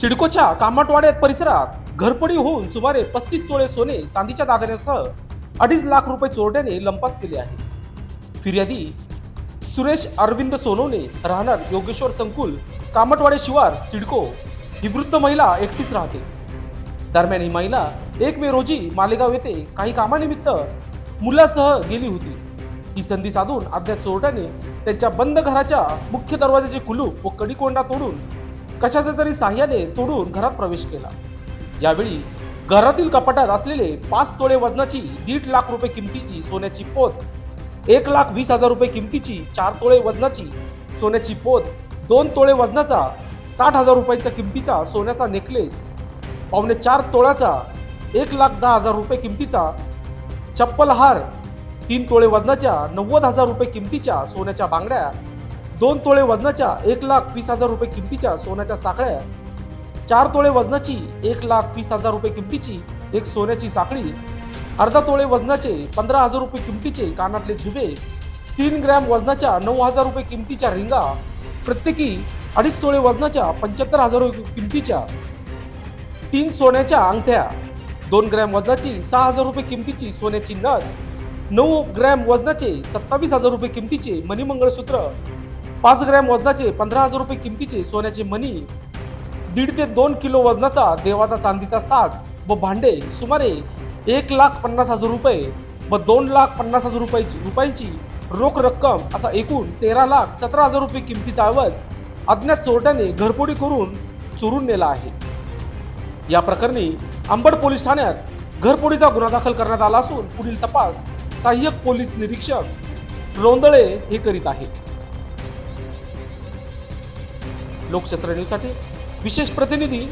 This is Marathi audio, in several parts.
सिडकोच्या कामटवाड्यात परिसरात घरपडी होऊन सुमारे पस्तीस तोळे सोने चांदीच्या दागिन्यासह अडीच लाख रुपये चोरट्याने लंपास केले आहे. फिर्यादी सुरेश अरविंद सोनवणे राहणार योगेश्वर संकुल कामटवाडे शिवार सिडको ही वृद्ध महिला एकटीच राहते. दरम्यान ही महिला एक मे रोजी मालेगाव येथे काही कामानिमित्त मुलासह गेली होती. ही संधी साधून अज्ञात चोरट्याने त्यांच्या बंद घराच्या मुख्य दरवाजाचे कुलूप व कडीकोंडा तोडून कशाच्या तरी साह्याने तोडून घरात प्रवेश केला. यावेळी घरातील कपाटात असलेले पाच तोळे वजनाची दीड लाख रुपये किमतीची सोन्याची पोत एक लाख वीस हजार रुपये किमतीची चार तोळे वजनाची सोन्याची पोत दोन तोळे वजनाचा साठ हजार रुपयाच्या किमतीचा सोन्याचा नेकलेस पावणे चार तोळ्याचा एक लाख दहा हजार रुपये किमतीचा चप्पल हार तीन तोळे वजनाच्या नव्वद हजार रुपये किमतीच्या सोन्याच्या बांगड्या दोन तोळे वजनाच्या एक लाख वीस हजार रुपये किमतीच्या सोन्याच्या साखळ्या. चार तोळे वजनाची एक लाख वीस हजार रुपये किमतीची एक सोन्याची साखळी. अर्धा तोळे वजनाचे पंधरा हजार रुपये किमतीचे कानातले झुबे. तीन ग्रॅम वजनाच्या नऊ हजार रुपये किमतीच्या रिंगा. प्रत्येकी अडीच तोळे वजनाच्या पंच्याहत्तर हजार रुपये किमतीच्या तीन सोन्याच्या अंगठ्या. दोन ग्रॅम वजनाची सहा हजार रुपये किमतीची सोन्याची नथ. नऊ ग्रॅम वजनाचे सत्तावीस हजार रुपये किमतीचे मणिमंगळसूत्र. पाच ग्रॅम वजनाचे पंधरा हजार रुपये किमतीचे सोन्याचे मणी दीड ते दोन किलो वजनाचा देवाचा चांदीचा साज व भांडे सुमारे एक लाख पन्नास हजार रुपये व दोन लाख पन्नास हजार रुपयाची रुपयांची रोख रक्कम असा एकूण तेरा लाख सतरा हजार रुपये किमतीचा आवाज अज्ञात चोरट्याने घरफोडी करून चोरून नेला आहे. या प्रकरणी अंबड पोलीस ठाण्यात घरफोडीचा गुन्हा दाखल करण्यात आला असून पुढील तपास सहाय्यक पोलीस निरीक्षक रोंदळे हे करीत आहेत. लोकशास्त्र न्यूजसाठी विशेष प्रतिनिधी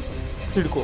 सिडको.